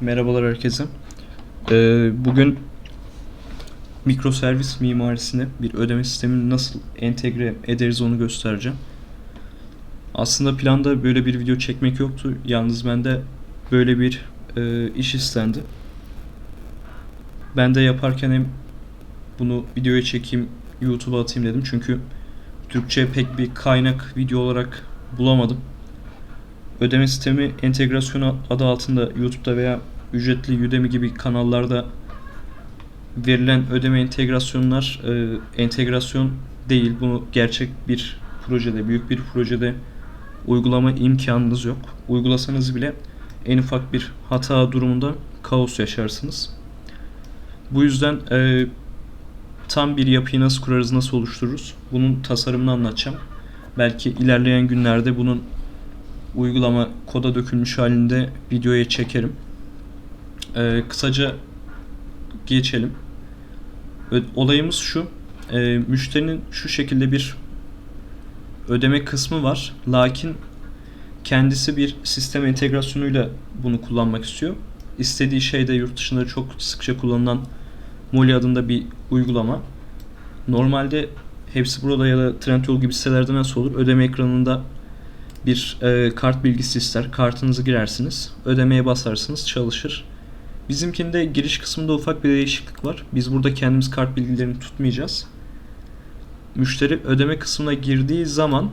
Merhabalar herkese. Ee, bugün mikroservis mimarisine bir ödeme sistemini nasıl entegre ederiz onu göstereceğim. Aslında planda böyle bir video çekmek yoktu. Yalnız bende böyle bir e, iş istendi. Ben de yaparken hem bunu videoya çekeyim, YouTube'a atayım dedim. Çünkü Türkçe pek bir kaynak video olarak bulamadım. Ödeme sistemi entegrasyonu adı altında YouTube'da veya ücretli Udemy gibi kanallarda verilen ödeme entegrasyonlar e, entegrasyon değil. Bunu gerçek bir projede, büyük bir projede uygulama imkanınız yok. Uygulasanız bile en ufak bir hata durumunda kaos yaşarsınız. Bu yüzden e, tam bir yapıyı nasıl kurarız, nasıl oluştururuz? Bunun tasarımını anlatacağım. Belki ilerleyen günlerde bunun uygulama koda dökülmüş halinde videoya çekerim. Ee, kısaca geçelim. Ö- Olayımız şu. Ee, müşterinin şu şekilde bir ödeme kısmı var. Lakin kendisi bir sistem entegrasyonuyla bunu kullanmak istiyor. İstediği şey de yurt dışında çok sıkça kullanılan Molly adında bir uygulama. Normalde hepsi burada ya da Trendyol gibi sitelerde nasıl olur? Ödeme ekranında bir e, kart bilgisi ister. Kartınızı girersiniz. Ödemeye basarsınız. Çalışır. Bizimkinde giriş kısmında ufak bir değişiklik var. Biz burada kendimiz kart bilgilerini tutmayacağız. Müşteri ödeme kısmına girdiği zaman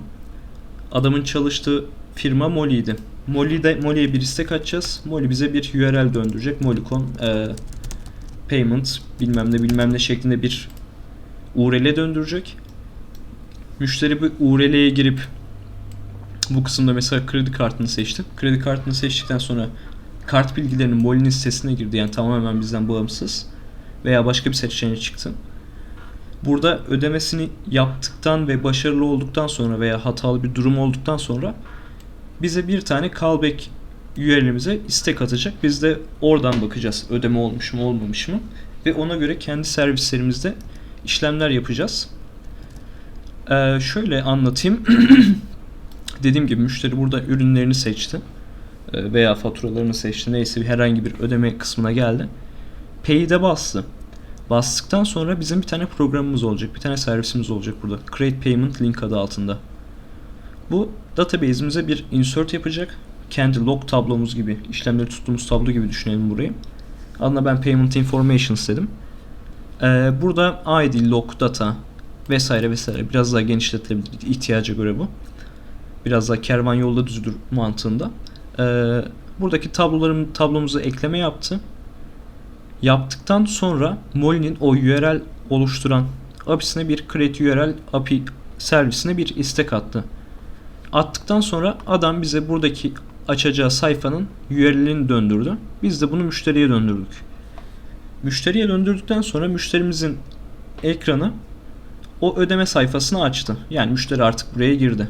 adamın çalıştığı firma Molly'ydi. Molly'de Molly'ye bir istek açacağız. Molly bize bir URL döndürecek. Molly.com e, payment bilmem ne bilmem ne şeklinde bir URL döndürecek. Müşteri bu URL'ye girip bu kısımda mesela kredi kartını seçtim. Kredi kartını seçtikten sonra kart bilgilerinin Molly'nin sitesine girdi. Yani tamamen bizden bağımsız. Veya başka bir seçeneğe çıktı. Burada ödemesini yaptıktan ve başarılı olduktan sonra veya hatalı bir durum olduktan sonra bize bir tane callback URL'imize istek atacak. Biz de oradan bakacağız ödeme olmuş mu olmamış mı. Ve ona göre kendi servislerimizde işlemler yapacağız. Ee, şöyle anlatayım. Dediğim gibi müşteri burada ürünlerini seçti Ee, veya faturalarını seçti. Neyse bir herhangi bir ödeme kısmına geldi. Pay'de bastı. Bastıktan sonra bizim bir tane programımız olacak. Bir tane servisimiz olacak burada. Create Payment Link adı altında. Bu database'imize bir insert yapacak. Kendi log tablomuz gibi, işlemleri tuttuğumuz tablo gibi düşünelim burayı. Adına ben Payment Informations dedim. Ee, burada ID, log, data vesaire vesaire biraz daha genişletilebilir ihtiyaca göre bu biraz daha kervan yolda düzdür mantığında. Ee, buradaki tablolarım tablomuza ekleme yaptı. Yaptıktan sonra Molly'nin o URL oluşturan API'sine bir create URL API servisine bir istek attı. Attıktan sonra adam bize buradaki açacağı sayfanın URL'ini döndürdü. Biz de bunu müşteriye döndürdük. Müşteriye döndürdükten sonra müşterimizin ekranı o ödeme sayfasını açtı. Yani müşteri artık buraya girdi.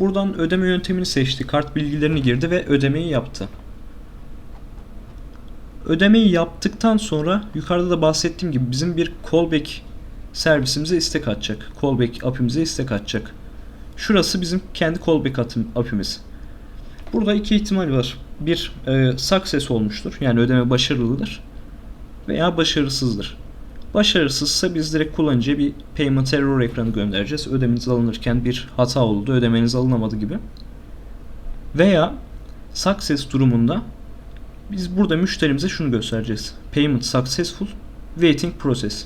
Buradan ödeme yöntemini seçti, kart bilgilerini girdi ve ödemeyi yaptı. Ödemeyi yaptıktan sonra yukarıda da bahsettiğim gibi bizim bir callback servisimize istek atacak. Callback API'mize istek atacak. Şurası bizim kendi callback API'miz. Burada iki ihtimal var. Bir, e, success olmuştur. Yani ödeme başarılıdır. Veya başarısızdır. Başarısızsa biz direkt kullanıcıya bir payment error ekranı göndereceğiz. Ödemeniz alınırken bir hata oldu, ödemeniz alınamadı gibi. Veya success durumunda biz burada müşterimize şunu göstereceğiz. Payment successful, waiting process.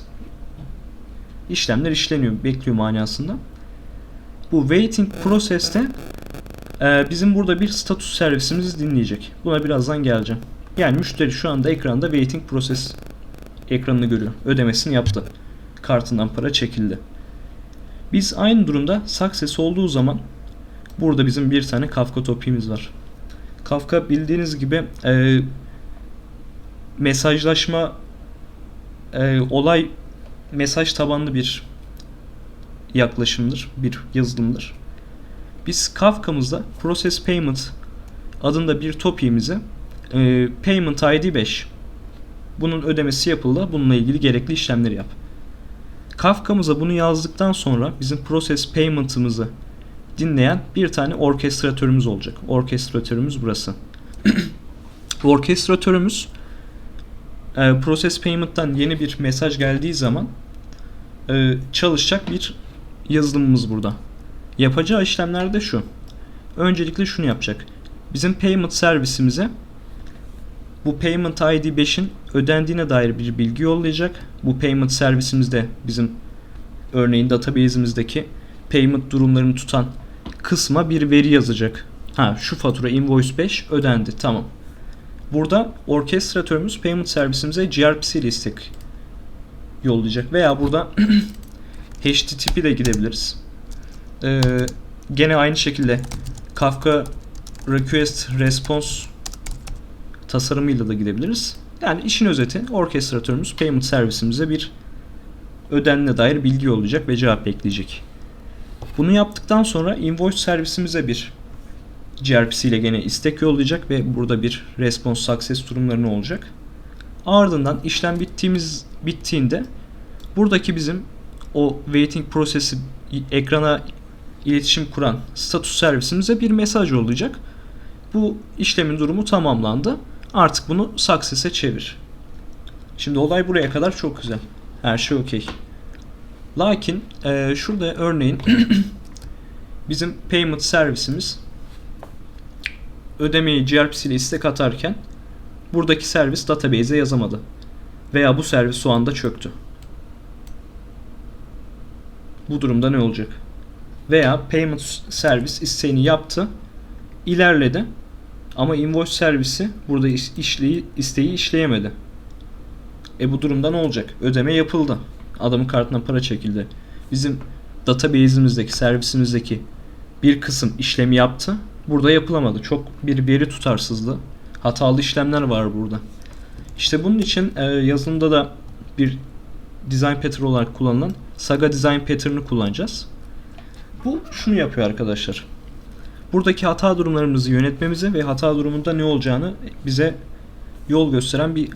İşlemler işleniyor, bekliyor manasında. Bu waiting process'te e, bizim burada bir status servisimizi dinleyecek. Buna birazdan geleceğim. Yani müşteri şu anda ekranda waiting process ekranını görüyor. Ödemesini yaptı. Kartından para çekildi. Biz aynı durumda success olduğu zaman burada bizim bir tane Kafka topimiz var. Kafka bildiğiniz gibi e, mesajlaşma e, olay mesaj tabanlı bir yaklaşımdır, bir yazılımdır. Biz Kafka'mızda Process Payment adında bir topiğimize e, Payment ID 5 bunun ödemesi yapıldı. Bununla ilgili gerekli işlemleri yap. Kafka'mıza bunu yazdıktan sonra bizim process payment'ımızı dinleyen bir tane orkestratörümüz olacak. Orkestratörümüz burası. orkestratörümüz e, process payment'tan yeni bir mesaj geldiği zaman e, çalışacak bir yazılımımız burada. Yapacağı işlemler de şu. Öncelikle şunu yapacak. Bizim payment servisimize bu payment ID 5'in ödendiğine dair bir bilgi yollayacak. Bu payment servisimizde bizim örneğin database'imizdeki payment durumlarını tutan kısma bir veri yazacak. Ha şu fatura invoice 5 ödendi tamam. Burada orkestratörümüz payment servisimize gRPC ile istek yollayacak veya burada HTTP de gidebiliriz. Ee, gene aynı şekilde Kafka request response tasarımıyla da gidebiliriz. Yani işin özeti orkestratörümüz payment servisimize bir ödenine dair bilgi olacak ve cevap bekleyecek. Bunu yaptıktan sonra invoice servisimize bir gRPC ile gene istek yollayacak ve burada bir response success durumlarını olacak. Ardından işlem bittiğimiz bittiğinde buradaki bizim o waiting prosesi ekrana iletişim kuran status servisimize bir mesaj olacak. Bu işlemin durumu tamamlandı. Artık bunu success'e çevir. Şimdi olay buraya kadar çok güzel. Her şey okey. Lakin e, şurada örneğin bizim payment servisimiz ödemeyi gRPC ile istek atarken buradaki servis database'e yazamadı. Veya bu servis o anda çöktü. Bu durumda ne olacak? Veya payment servis isteğini yaptı, ilerledi ama invoice servisi burada iş- işleyi, isteği işleyemedi. E bu durumda ne olacak? Ödeme yapıldı. Adamın kartına para çekildi. Bizim database'imizdeki, servisimizdeki bir kısım işlemi yaptı. Burada yapılamadı. Çok bir veri tutarsızlığı. Hatalı işlemler var burada. İşte bunun için e, yazılımda da bir design pattern olarak kullanılan Saga Design Pattern'ı kullanacağız. Bu şunu yapıyor arkadaşlar. Buradaki hata durumlarımızı yönetmemize ve hata durumunda ne olacağını bize yol gösteren bir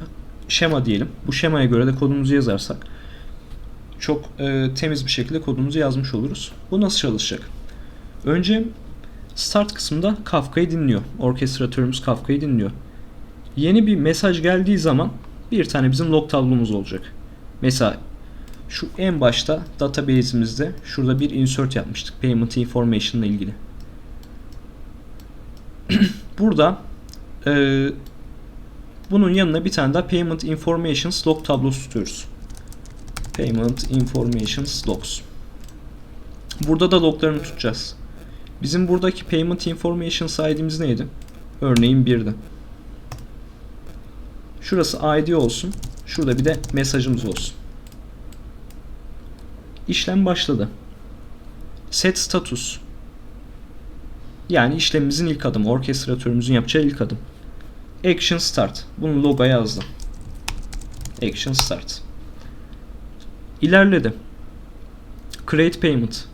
şema diyelim. Bu şemaya göre de kodumuzu yazarsak çok e, temiz bir şekilde kodumuzu yazmış oluruz. Bu nasıl çalışacak? Önce start kısmında Kafka'yı dinliyor. Orkestratörümüz Kafka'yı dinliyor. Yeni bir mesaj geldiği zaman bir tane bizim log tablomuz olacak. Mesela şu en başta database'imizde şurada bir insert yapmıştık. Payment information ile ilgili. Burada e, bunun yanına bir tane daha payment informations log tablosu tutuyoruz. Payment informations logs. Burada da loglarını tutacağız. Bizim buradaki payment information ID'miz neydi? Örneğin 1'di. Şurası ID olsun. Şurada bir de mesajımız olsun. İşlem başladı. Set status. Yani işlemimizin ilk adımı. Orkestratörümüzün yapacağı ilk adım. Action start. Bunu loga yazdım. Action start. İlerledi. Create payment.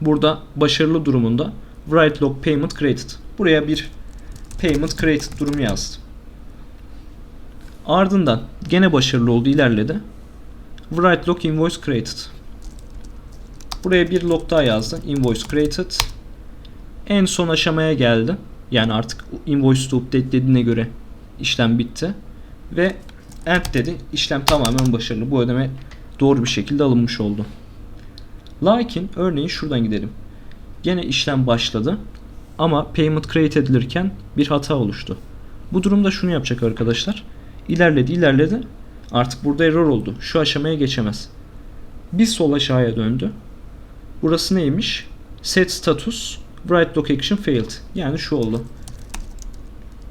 Burada başarılı durumunda write log payment created. Buraya bir payment created durumu yazdım. Ardından gene başarılı oldu ilerledi. Write log invoice created. Buraya bir log daha yazdı. Invoice created. En son aşamaya geldi. Yani artık invoice to update dediğine göre işlem bitti. Ve end dedi. İşlem tamamen başarılı. Bu ödeme doğru bir şekilde alınmış oldu. Lakin örneğin şuradan gidelim. Gene işlem başladı. Ama payment create edilirken bir hata oluştu. Bu durumda şunu yapacak arkadaşlar. İlerledi ilerledi. Artık burada error oldu. Şu aşamaya geçemez. Bir sol aşağıya döndü. Burası neymiş? Set status write log action failed. Yani şu oldu.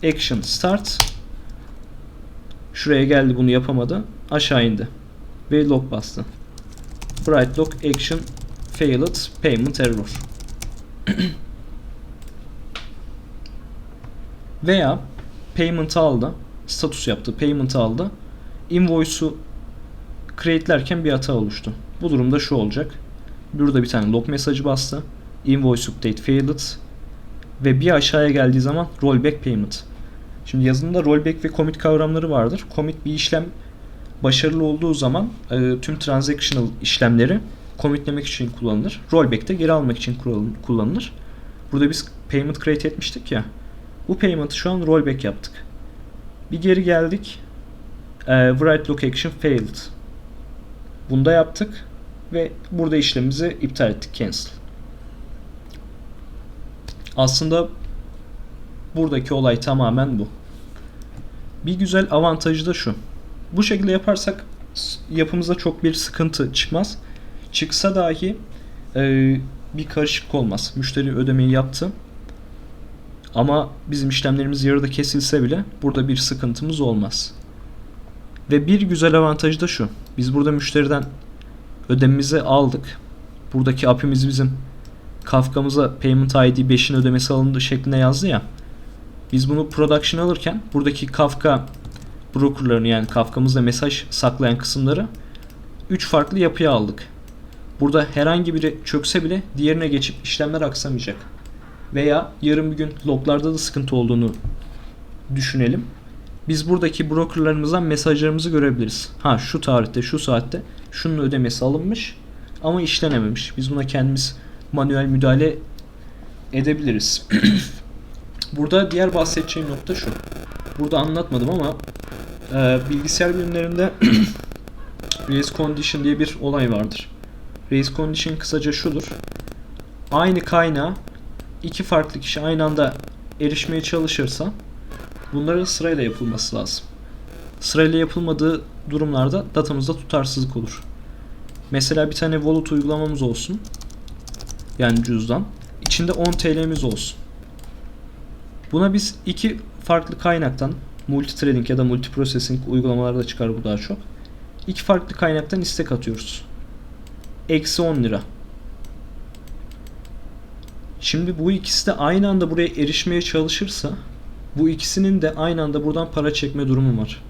Action start. Şuraya geldi bunu yapamadı. Aşağı indi. Ve log bastı. Write log action failed payment error. Veya payment aldı. Status yaptı. Payment aldı. Invoice'u create'lerken bir hata oluştu. Bu durumda şu olacak. Burada bir tane log mesajı bastı. Invoice update failed ve bir aşağıya geldiği zaman rollback payment. Şimdi yazılımda rollback ve commit kavramları vardır. Commit bir işlem başarılı olduğu zaman e, tüm transactional işlemleri commitlemek için kullanılır. Rollback de geri almak için kullanılır. Burada biz payment create etmiştik ya. Bu payment'ı şu an rollback yaptık. Bir geri geldik. Ee, write look action failed. Bunda yaptık ve burada işlemimizi iptal ettik cancel. Aslında buradaki olay tamamen bu. Bir güzel avantajı da şu. Bu şekilde yaparsak yapımıza çok bir sıkıntı çıkmaz. Çıksa dahi e, bir karışıklık olmaz. Müşteri ödemeyi yaptı. Ama bizim işlemlerimiz yarıda kesilse bile burada bir sıkıntımız olmaz. Ve bir güzel avantajı da şu. Biz burada müşteriden ödememizi aldık. Buradaki API'miz bizim Kafka'mıza Payment ID 5'in ödemesi alındı şeklinde yazdı ya. Biz bunu production alırken buradaki Kafka brokerlarını yani Kafka'mızda mesaj saklayan kısımları 3 farklı yapıya aldık. Burada herhangi biri çökse bile diğerine geçip işlemler aksamayacak. Veya yarın bir gün loglarda da sıkıntı olduğunu düşünelim. Biz buradaki brokerlarımızdan mesajlarımızı görebiliriz. Ha şu tarihte şu saatte şunun ödemesi alınmış ama işlenememiş. Biz buna kendimiz manuel müdahale edebiliriz. Burada diğer bahsedeceğim nokta şu. Burada anlatmadım ama e, bilgisayar bilimlerinde race condition diye bir olay vardır. Race condition kısaca şudur. Aynı kaynağa iki farklı kişi aynı anda erişmeye çalışırsa bunların sırayla yapılması lazım. Sırayla yapılmadığı durumlarda datamızda tutarsızlık olur. Mesela bir tane wallet uygulamamız olsun. Yani cüzdan. İçinde 10 TL'miz olsun. Buna biz iki farklı kaynaktan multi trading ya da multi processing uygulamalarda çıkar bu daha çok. İki farklı kaynaktan istek atıyoruz. Eksi 10 lira. Şimdi bu ikisi de aynı anda buraya erişmeye çalışırsa bu ikisinin de aynı anda buradan para çekme durumu var.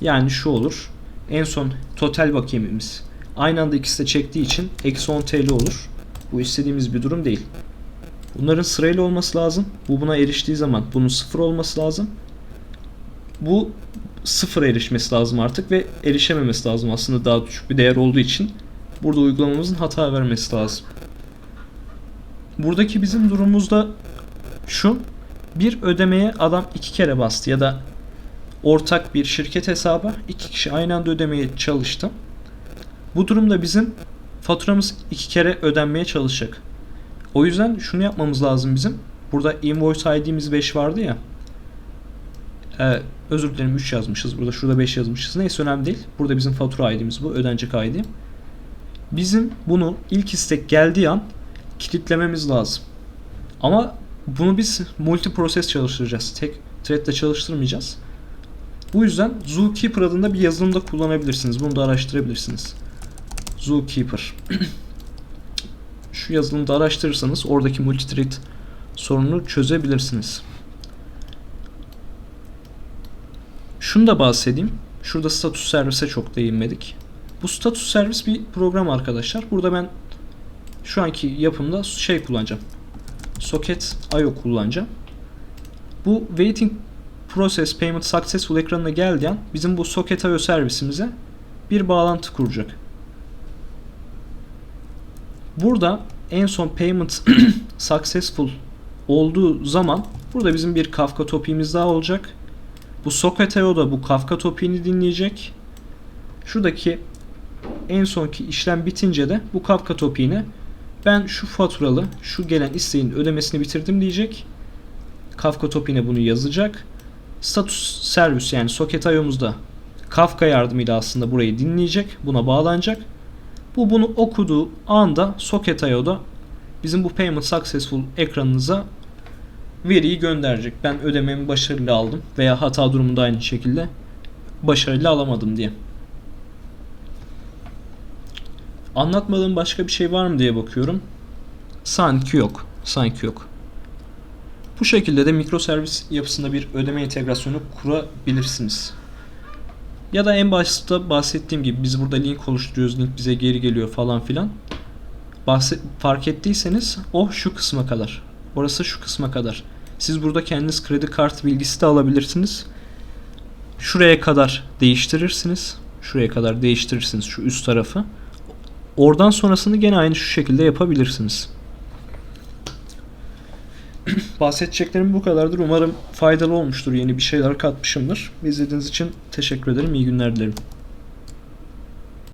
Yani şu olur. En son total bakiyemimiz aynı anda ikisi de çektiği için eksi 10 TL olur. Bu istediğimiz bir durum değil. Bunların sırayla olması lazım. Bu buna eriştiği zaman bunun sıfır olması lazım. Bu sıfır erişmesi lazım artık ve erişememesi lazım aslında daha düşük bir değer olduğu için. Burada uygulamamızın hata vermesi lazım. Buradaki bizim durumumuzda şu. Bir ödemeye adam iki kere bastı ya da ortak bir şirket hesabı iki kişi aynı anda ödemeye çalıştı. Bu durumda bizim faturamız iki kere ödenmeye çalışacak. O yüzden şunu yapmamız lazım bizim. Burada invoice ID'miz 5 vardı ya. Ee, özür dilerim 3 yazmışız. Burada şurada 5 yazmışız. Neyse önemli değil. Burada bizim fatura ID'miz bu. Ödenecek ID. Bizim bunu ilk istek geldiği an kilitlememiz lazım. Ama bunu biz multi proses çalıştıracağız. Tek thread'de çalıştırmayacağız. Bu yüzden Zookeeper adında bir yazılımda kullanabilirsiniz. Bunu da araştırabilirsiniz. Zookeeper. Şu yazılımda araştırırsanız oradaki multithread sorununu çözebilirsiniz. Şunu da bahsedeyim. Şurada status servise çok değinmedik. Bu status servis bir program arkadaşlar. Burada ben şu anki yapımda şey kullanacağım. Socket IO kullanacağım. Bu waiting process payment successful ekranına geldiği an bizim bu Socket IO servisimize bir bağlantı kuracak. Burada en son payment successful olduğu zaman burada bizim bir Kafka topiğimiz daha olacak. Bu Socket.io da bu Kafka topiğini dinleyecek. Şuradaki en sonki işlem bitince de bu Kafka topiğine ben şu faturalı, şu gelen isteğin ödemesini bitirdim diyecek. Kafka topiğine bunu yazacak. Status servis yani Socket.io'muzda Kafka yardımıyla aslında burayı dinleyecek. Buna bağlanacak. Bu bunu okuduğu anda Socket.io'da bizim bu Payment Successful ekranınıza veriyi gönderecek. Ben ödememi başarıyla aldım veya hata durumunda aynı şekilde başarıyla alamadım diye. Anlatmadığım başka bir şey var mı diye bakıyorum. Sanki yok. Sanki yok. Bu şekilde de mikroservis yapısında bir ödeme entegrasyonu kurabilirsiniz. Ya da en başta bahsettiğim gibi biz burada link oluşturuyoruz, link bize geri geliyor falan filan. Bahset, fark ettiyseniz o şu kısma kadar. Orası şu kısma kadar. Siz burada kendiniz kredi kart bilgisi de alabilirsiniz. Şuraya kadar değiştirirsiniz. Şuraya kadar değiştirirsiniz şu üst tarafı. Oradan sonrasını gene aynı şu şekilde yapabilirsiniz. bahsedeceklerim bu kadardır. Umarım faydalı olmuştur. Yeni bir şeyler katmışımdır. İzlediğiniz için teşekkür ederim. İyi günler dilerim.